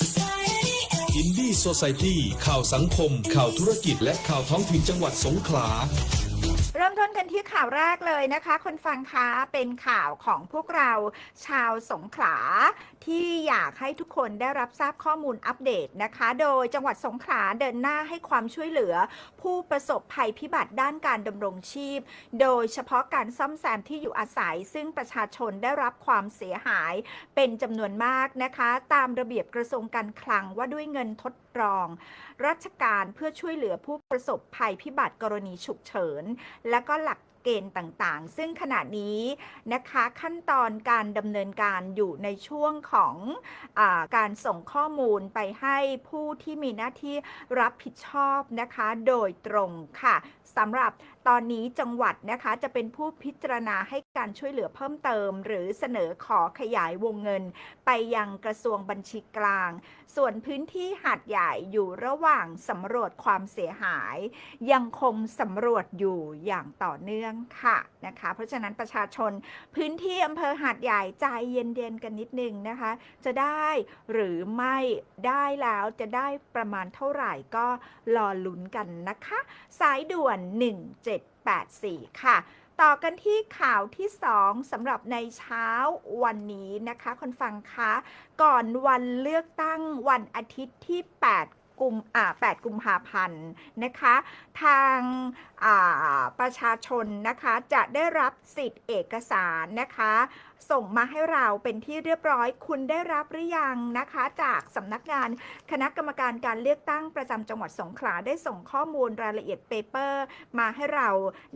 Society อินดี้โซซตี้ข่าวสังคม ข่าวธุรกิจและข่าวท้องถิ่นจังหวัดสงขลา เริ่มต้นกันที่ ข่าวแรกเลยนะคะ คนฟังคะเป็นข่าวของพวกเราชาวสงขลาที่อยากให้ทุกคนได้รับทราบข้อมูลอัปเดตนะคะ โดยจังหวัดสงขลาเดินหน้าให้ความช่วยเหลือ ผู้ประสบภัยพิบัติด้านการดำรงชีพ โดยเฉพาะการซ่อมแซมที่อยู่อาศัย ซึ่งประชาชนได้รับความเสียหายเป็นจำนวนมากนะคะ ตามระเบียบกระทรวงการคลังว่าด้วยเงินทดรอง ราชการเพื่อช่วยเหลือผู้ประสบภัยพิบัติกรณีฉุกเฉินและก็หลักเกณฑ์ต่างๆ ซึ่งขณะนี้นะคะขั้นตอนการดำเนินการอยู่ในช่วงของอการส่งข้อมูลไปให้ผู้ที่มีหน้าที่รับผิดชอบนะคะโดยตรงค่ะสำหรับตอนนี้จังหวัดนะคะจะเป็นผู้พิจารณาให้การช่วยเหลือเพิ่มเติม หรือเสนอขอขยายวงเงิน ไปยังกระทรวงบัญชีกลาง ส่วนพื้นที่หาดใหญ่อยู่ระหว่างสำรวจความเสียหาย ยังคงสำรวจอยู่อย่างต่อเนื่องค่ะนะคะ เพราะฉะนั้นประชาชนพื้นที่อำเภอหาดใหญ่ใจเย็นๆกันนิดนึงนะคะ จะได้หรือไม่ได้แล้วจะได้ประมาณเท่าไหร่ก็รอลุ้นกันนะคะ สายด่วน 1784 ค่ะต่อกันที่ข่าวที่ 2สำหรับในเช้าวันนี้นะคะคนฟังคะ ก่อนวันเลือกตั้งวันอาทิตย์ที่ 8 กุมอ่า8กุมภาพันธ์นะคะ ทางประชาชนนะคะจะได้รับสิทธิ์เอกสารนะคะส่งมาให้เราเป็นที่เรียบร้อย คุณได้รับหรือยังนะคะ จากสำนักงานคณะกรรมการการเลือกตั้งประจำจังหวัดสงขลาได้ส่งข้อมูลรายละเอียดเปเปอร์ มาให้เรา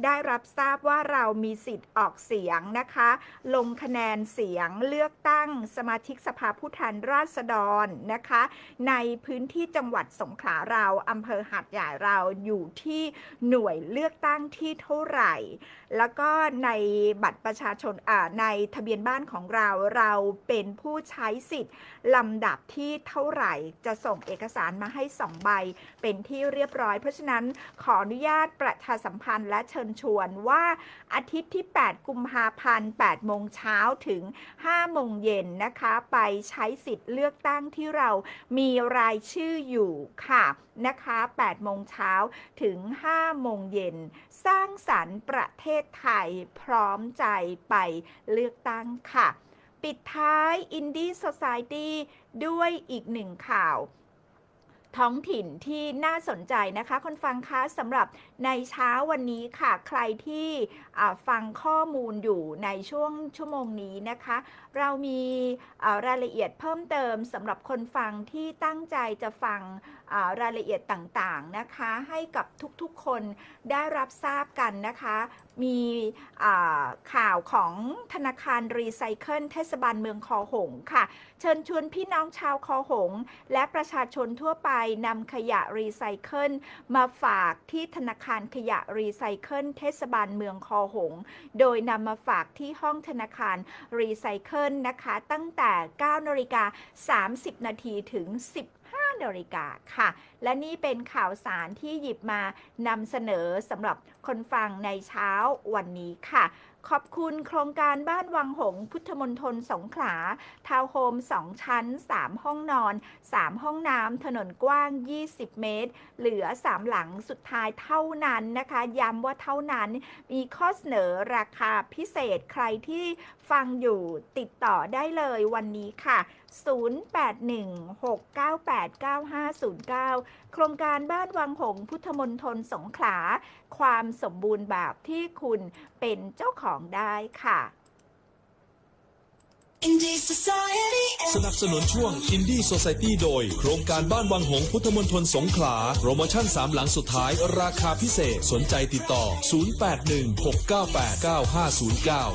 ได้รับทราบว่าเรามีสิทธิ์ออกเสียงนะคะ ลงคะแนนเสียงเลือกตั้ง สมาชิกสภาผู้แทนราษฎรนะคะ ในพื้นที่จังหวัดสงขลาเราอำเภอหาดใหญ่เราอยู่ที่หน่วยเลือกตั้งที่เท่าไหร่ แล้วก็ในบัตรประชาชนในทะเบียนบ้านของเราเราเป็นผู้ใช้สิทธิ์ลำดับที่เท่าไหร่จะส่งเอกสารมาให้ 2 ใบ เป็นที่เรียบร้อย เพราะฉะนั้นขออนุญาตประชาสัมพันธ์และเชิญชวนว่าอาทิตย์ที่ 8 กุมภาพันธ์8โมงเช้าถึง 5 โมงเย็นนะคะ ไปใช้สิทธิ์เลือกตั้งที่เรามีรายชื่ออยู่ค่ะนะคะ 8 โมงเช้าถึง 5 โมงเย็น สร้างสรรค์ประเทศไทยพร้อมใจไปเลือกตั้งค่ะ ปิดท้ายอินดี้สแตดี้ด้วยอีกหนึ่งข่าว ท้องถิ่นที่น่าสนใจนะคะคนฟังคะสำหรับในเช้าวันนี้ค่ะ ใครที่ฟังข้อมูลอยู่ในช่วงชั่วโมงนี้นะคะ เรามีรายละเอียดเพิ่มเติมสำหรับคนฟังที่ตั้งใจจะฟังรายละเอียดต่างๆนะคะ ให้กับทุกๆคนได้รับทราบกันนะคะ มีข่าวของธนาคารรีไซเคิลเทศบาลเมืองคอหงค่ะ เชิญชวนพี่น้องชาวคอหง และประชาชนทั่วไปนำขยะรีไซเคิลมาฝากที่ธนาคารขยะรีไซเคิลเทศบาลเมืองคอหง โดยนำมาฝากที่ห้องธนาคารรีไซเคิลนะคะ ตั้งแต่9นาฬิกา30 นาทีถึง15นาฬิกาค่ะ และนี่เป็นข่าวสารที่หยิบมานำเสนอสำหรับคนฟังในเช้าวันนี้ค่ะ ขอบคุณโครงการบ้านวังหงส์พุทธมณฑลสงขลา ทาวน์โฮม 2 ชั้น 3 ห้องนอน 3 ห้องน้ำถนนกว้าง 20 เมตร เหลือ 3 หลังสุดท้ายเท่านั้นนะคะ ย้ำว่าเท่านั้น มีข้อเสนอราคาพิเศษใครที่ฟังอยู่ติดต่อได้เลยวันนี้ค่ะ 0816989509 โครงการบ้านวังหงส์พุทธมณฑลสงขลา ความสมบูรณ์แบบที่คุณเป็นเจ้าของได้ค่ะ Indie Society สนับสนุนช่วง Indie Society โดย โครงการบ้านวังหงส์พุทธมณฑลสงขลา โปรโมชั่น 3 หลังสุดท้าย ราคาพิเศษ สนใจติดต่อ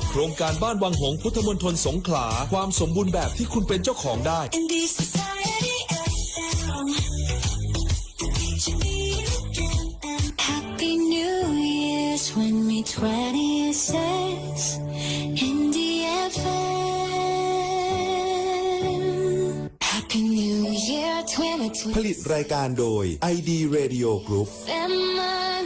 0816989509 โครงการบ้านวังหงส์พุทธมณฑลสงขลา ความสมบูรณ์แบบที่คุณเป็นเจ้าของได้ Indie Society ผลิตรายการโดย ID Radio Group แฟนมัน